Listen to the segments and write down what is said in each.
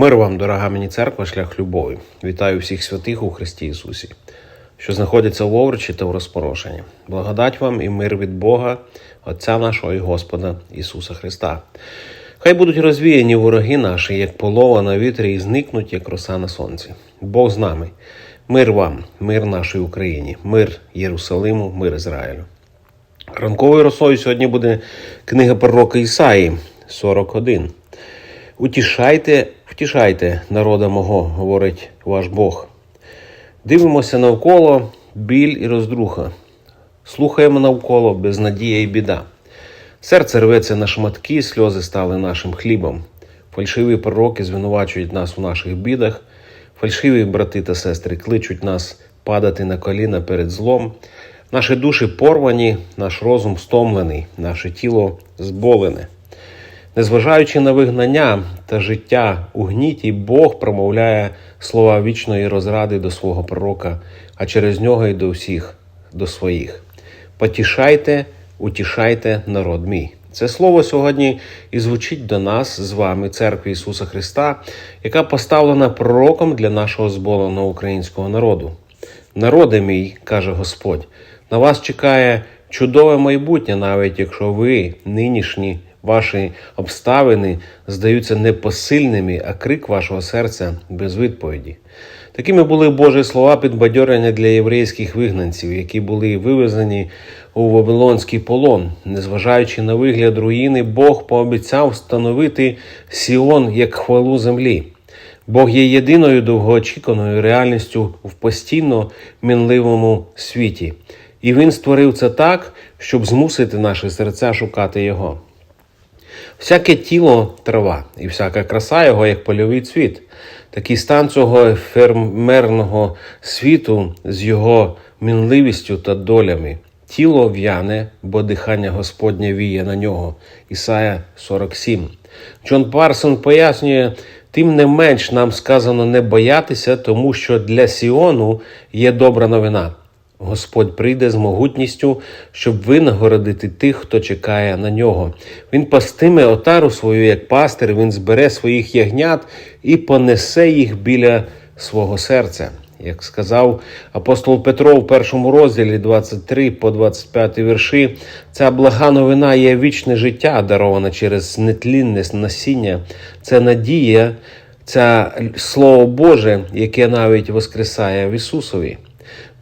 Мир вам, дорога мені церква, шлях любові. Вітаю всіх святих у Христі Ісусі, що знаходяться в Овручі та в розпорошенні. Благодать вам і мир від Бога, Отця нашого і Господа Ісуса Христа. Хай будуть розвіяні вороги наші, як полова на вітрі, і зникнуть, як роса на сонці. Бог з нами. Мир вам, мир нашій Україні, мир Єрусалиму, мир Ізраїлю. Ранковою росою сьогодні буде книга пророка Ісаї 41. Утішайте, втішайте народа мого, говорить ваш Бог. Дивимося навколо біль і роздруха. Слухаємо навколо безнадія і біда. Серце рветься на шматки, сльози стали нашим хлібом. Фальшиві пророки звинувачують нас у наших бідах. Фальшиві брати та сестри кличуть нас падати на коліна перед злом. Наші душі порвані, наш розум стомлений, наше тіло зболене. Незважаючи на вигнання та життя у гніті, Бог промовляє слова вічної розради до свого пророка, а через нього й до всіх, до своїх. Потішайте, утішайте народ мій. Це слово сьогодні і звучить до нас з вами, церкви Ісуса Христа, яка поставлена пророком для нашого зболеного українського народу. Народи мій, каже Господь, на вас чекає чудове майбутнє, навіть якщо ви нинішні ваші обставини здаються непосильними, а крик вашого серця без відповіді. Такими були Божі слова підбадьорення для єврейських вигнанців, які були вивезені у Вавилонський полон. Незважаючи на вигляд руїни, Бог пообіцяв встановити Сіон як хвалу землі. Бог є єдиною довгоочіканою реальністю в постійно мінливому світі, і Він створив це так, щоб змусити наші серця шукати Його. Всяке тіло трава, і всяка краса його, як польовий цвіт. Такий стан цього ефемерного світу з його мінливістю та долями. Тіло в'яне, бо дихання Господнє віє на нього. Ісая 47. Джон Парсон пояснює, тим не менш нам сказано не боятися, тому що для Сіону є добра новина. Господь прийде з могутністю, щоб винагородити тих, хто чекає на нього. Він пастиме отару свою як пастир, він збере своїх ягнят і понесе їх біля свого серця. Як сказав апостол Петро в першому розділі 23 по 25 вірші, ця блага новина є вічне життя, дароване через нетлінне насіння, це надія, це Слово Боже, яке навіть воскресає в Ісусові.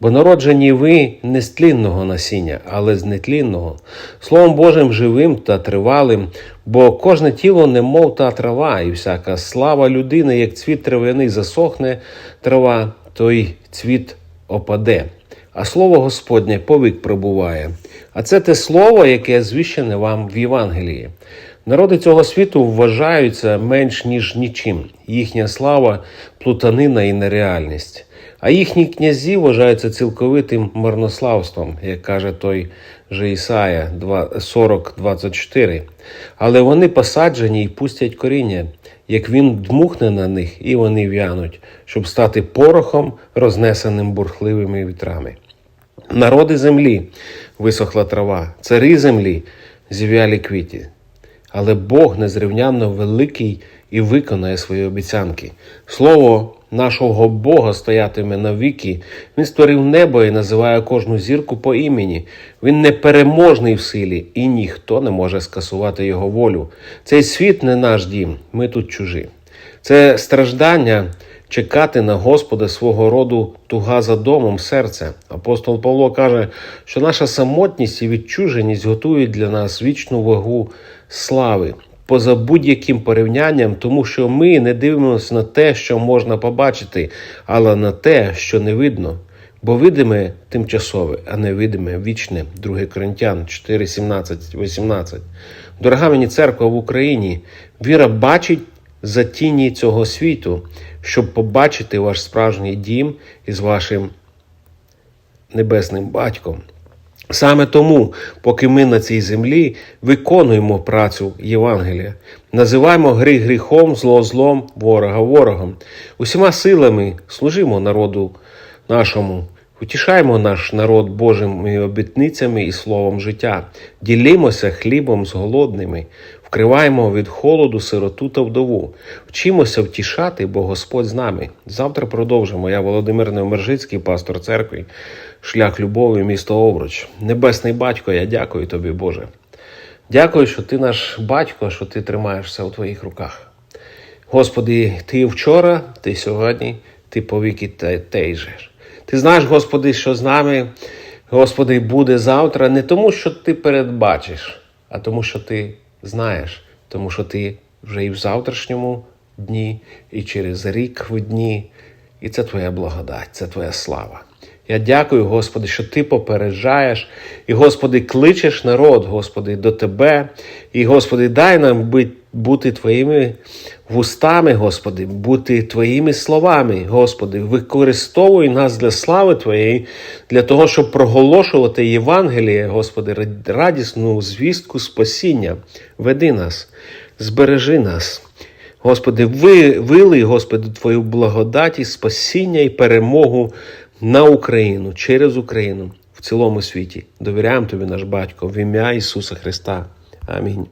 Бо народжені ви не з тлінного насіння, але з нетлінного, Словом Божим живим та тривалим, бо кожне тіло немов та трава, і всяка слава людини, як цвіт трав'яний засохне трава, той цвіт опаде. А слово Господнє повік пробуває. А це те слово, яке звіщене вам в Євангелії. Народи цього світу вважаються менш ніж нічим. Їхня слава плутанина і нереальність. А їхні князі вважаються цілковитим марнославством, як каже той же Ісая 40.24. Але вони посаджені і пустять коріння, як він дмухне на них, і вони в'януть, щоб стати порохом, рознесеним бурхливими вітрами. Народи землі висохла трава, цари землі зів'ялі квіті. Але Бог незрівнянно великий і виконає свої обіцянки. Слово нашого Бога стоятиме навіки. Він створив небо і називає кожну зірку по імені. Він непереможний в силі, і ніхто не може скасувати його волю. Цей світ не наш дім, ми тут чужі. Це страждання чекати на Господа свого роду туга за домом серця. Апостол Павло каже, що наша самотність і відчуженість готують для нас вічну вагу слави. Поза будь-яким порівнянням, тому що ми не дивимося на те, що можна побачити, але на те, що не видно. Бо видиме тимчасове, а не видиме вічне. 2 Коринтян 4, 17, 18. Дорога мені церква в Україні, віра бачить за тіні цього світу, щоб побачити ваш справжній дім із вашим небесним батьком. Саме тому, поки ми на цій землі виконуємо працю Євангелія, називаємо гріх гріхом, зло злом, ворога ворогом, усіма силами служимо народу нашому, утішаємо наш народ Божими обітницями і словом життя, ділімося хлібом з голодними, Вкриваємо від холоду сироту та вдову. Вчимося втішати, бо Господь з нами. Завтра продовжимо. Я Володимир Невмержицький, пастор церкви, шлях любові, місто Овруч. Небесний батько, я дякую тобі, Боже. Дякую, що ти наш батько, що ти тримаєшся у твоїх руках. Господи, ти вчора, ти сьогодні, ти повіки те- же. Ти знаєш, Господи, що з нами, Господи, буде завтра не тому, що ти передбачиш, а тому, що ти знаєш, тому що ти вже і в завтрашньому дні, і через рік в дні. І це Твоя благодать, це Твоя слава. Я дякую, Господи, що Ти попереджаєш і, Господи, кличеш народ, Господи, до Тебе. І, Господи, дай нам бути Твоїми вустами, Господи, бути Твоїми словами, Господи, використовуй нас для слави Твоєї, для того, щоб проголошувати Євангеліє, Господи, радісну звістку спасіння. Веди нас, збережи нас. Господи, ви, вилий, Господи, Твою благодать і спасіння і перемогу на Україну, через Україну, в цілому світі. Довіряємо Тобі, наш Батько, в ім'я Ісуса Христа. Амінь.